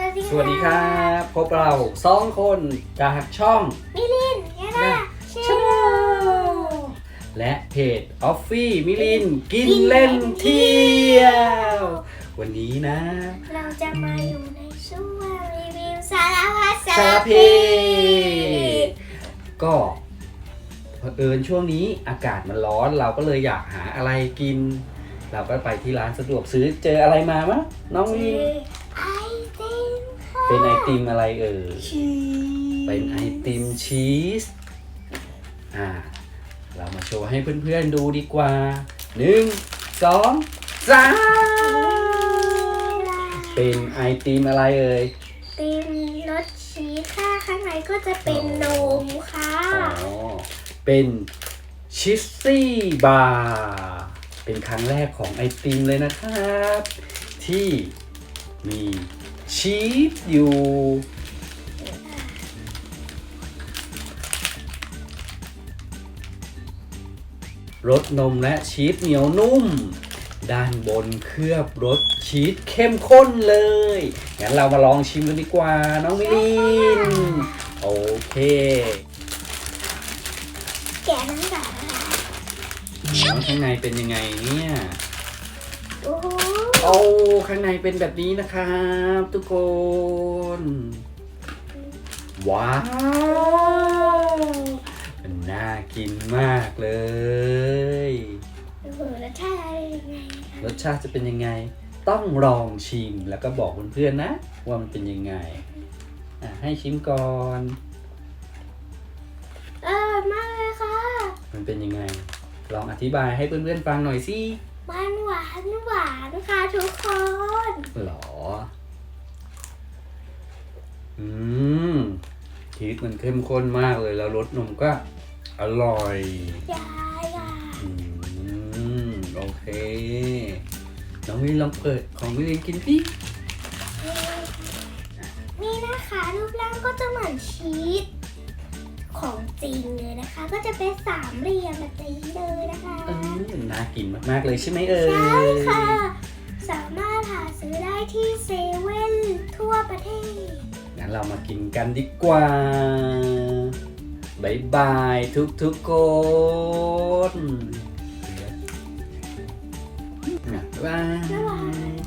วัสดีสวัสดีครับ พบเราสองคนจากช่องมิลินยาดาเชชาแนลและเพจออฟฟี่มิลินกินเล่นเที่ยว วันนี้นะ เราจะมาอยู่ในช่วงรีวิวสารพัดสาสารรเพเพก็เผอิญช่วงนี้อากาศมันร้อนเราก็เลยอยากหาอะไรกิน เราก็ไปที่ร้านสะดวกซื้อเจออะไรมามะน้องคืลินอไอติมค่ะ เป็นไอติมอะไรเอ่ยชีสเป็นไอติมชีสอ่าเรามาโชว์ให้เพื่อนๆดูดีกว่าหนึ่งสองสามเป็นไอติมอะไรเอ่ยติมรสชีสค่ะ ข้างในก็จะเป็นนมค่ะอ๋อเป็นชิสซี่บาร์เป็นครั้งแรกของไอติมเลยนะครับ ที่มี ชีสอยู่รสนมและชีสเหนียวนุ่ม ด้านบนเคลือบรสชีสเข้มข้นเลย งั้นเรามาลองชิมกันดีกว่า น้องมิลิน โอเค แกะน้ำตาลนะคะแล้วข้างในเป็นยังไงเนี่ยโอ้โหโอ้ข้างในเป็นแบบนี้นะครับ ทุกคน ว้าวมันน่ากินมากเลยโอ้โหรสชาติอะไรยังไงคะรสชาติจะเป็นยังไง ต้องลองชิมแล้วก็บอกเพื่อนๆนะ ว่ามันเป็นยังไงอะให้ชิมก่อน อร่อยมากเลยค่ะ มันเป็นยังไง ลองอธิบายให้เพื่อนๆฟังหน่อยสิ มันหวานหวานค่ะทุกคนหรอ อืมชีสมันเข้มข้นมากเลยแล้วรสนมก็อร่อย ยายอะอืม โอเค น้องวินลองเปิดของวินกินสินี่นะคะรูปร่างก็จะเหมือนชีสของจริงเลยนะคะ ก็จะเป็นสามเหลี่ยมแบบนี้เลยนะคะเออ น่ากินมากๆเลยใช่ไหมเอ่ยใช่ค่ะ สามารถหาซื้อได้ที่เซเว่นทั่วประเทศ งั้นเรามากินกันดีกว่าบายบายทุกทุกๆคนบ๊ายบาย